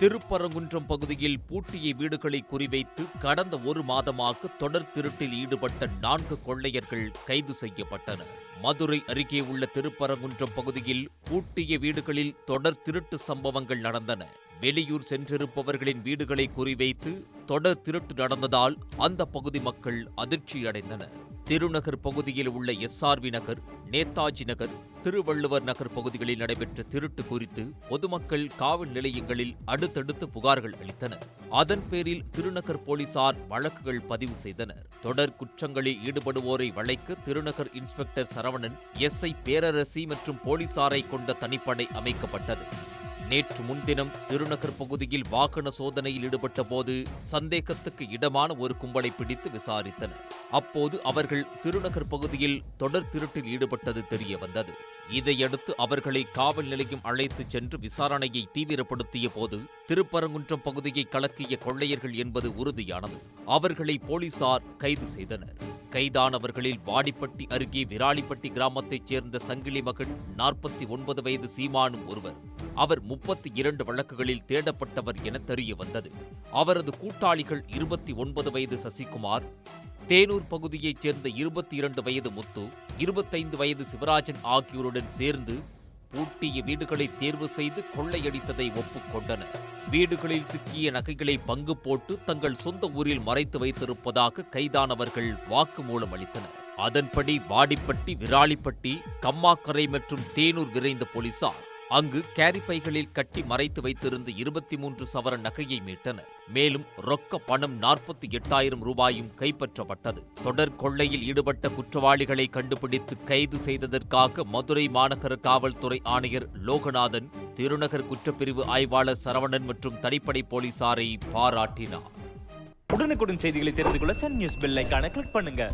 திருப்பரங்குன்றம் பகுதியில் பூட்டிய வீடுகளை குறிவைத்து கடந்த ஒரு மாதமாக தொடர் திருட்டில் ஈடுபட்ட நான்கு கொள்ளையர்கள் கைது செய்யப்பட்டனர். மதுரை அருகே உள்ள திருப்பரங்குன்றம் பகுதியில் பூட்டிய வீடுகளில் தொடர் திருட்டு சம்பவங்கள் நடந்தன. வெளியூர் சென்றிருப்பவர்களின் வீடுகளை குறிவைத்து தொடர் திருட்டு நடந்ததால் அந்த பகுதி மக்கள் அதிர்ச்சியடைந்தனர். திருநகர் பகுதியில் உள்ள எஸ்ஆர்வி நகர் நேதாஜி நகர் திருவள்ளுவர் நகர் பகுதிகளில் நடைபெற்ற திருட்டு குறித்து பொதுமக்கள் காவல் நிலையங்களில் அடுத்தடுத்து புகார்கள் அளித்தனர். அதன் பேரில் திருநகர் போலீசார் வழக்குகள் பதிவு செய்தனர். தொடர் குற்றங்களில் ஈடுபடுவோரை வளைக்க திருநகர் இன்ஸ்பெக்டர் சரவணன் எஸ்ஐ பேரரசி மற்றும் போலீசாரை கொண்ட தனிப்படை அமைக்கப்பட்டது. நேற்று முன்தினம் திருநகர் பகுதியில் வாகன சோதனையில் ஈடுபட்ட போது சந்தேகத்துக்கு இடமான ஒரு கும்பலை பிடித்து விசாரித்தனர். அப்போது அவர்கள் திருநகர் பகுதியில் தொடர் திருட்டில் ஈடுபட்டது தெரிய வந்தது. இதையடுத்து அவர்களை காவல் நிலையம் அழைத்துச் சென்று விசாரணையை தீவிரப்படுத்திய போது திருப்பரங்குன்றம் பகுதியை கலக்கிய கொள்ளையர்கள் என்பது உறுதியானது. அவர்களை போலீசார் கைது செய்தனர். கைதானவர்களில் வாடிப்பட்டி அருகே விராலிப்பட்டி கிராமத்தைச் சேர்ந்த சங்கிலி மகன் நாற்பத்தி ஒன்பது வயது சீமானும் ஒருவர். அவர் முப்பத்தி இரண்டு வழக்குகளில் தேடப்பட்டவர் என தெரிய வந்தது அவரது கூட்டாளிகள் இருபத்தி ஒன்பது வயது சசிகுமார் தேனூர் பகுதியைச் சேர்ந்த இருபத்தி இரண்டு வயது முத்து இருபத்தைந்து வயது சிவராஜன் ஆகியோருடன் சேர்ந்து பூட்டிய வீடுகளை தேர்வு செய்து கொள்ளையடித்ததை ஒப்புக்கொண்டனர் வீடுகளில் சிக்கிய நகைகளை பங்கு போட்டு தங்கள் சொந்த ஊரில் மறைத்து வைத்திருப்பதாக கைதானவர்கள் வாக்குமூலம் அளித்தனர். அதன்படி வாடிப்பட்டி விராலிப்பட்டி கம்மாக்கரை மற்றும் தேனூர் விரைந்த போலீசார் அங்கு கேரி பைகளில் கட்டி மறைத்து வைத்திருந்த இருபத்தி மூன்று சவர நகையை மீட்டனர். மேலும் ரொக்க பணம் நாற்பத்தி எட்டாயிரம் ரூபாயும் கைப்பற்றப்பட்டது. தொடர் கொள்ளையில் ஈடுபட்ட குற்றவாளிகளை கண்டுபிடித்து கைது செய்ததற்காக மதுரை மாநகர காவல்துறை ஆணையர் லோகநாதன் திருநகர் குற்றப்பிரிவு ஆய்வாளர் சரவணன் மற்றும் தனிப்படை போலீசாரை பாராட்டினார். உடனுக்குடன் செய்திகளை தெரிந்து கொள்ள சன் நியூஸ் பெல் ஐகானை கிளிக் பண்ணுங்க.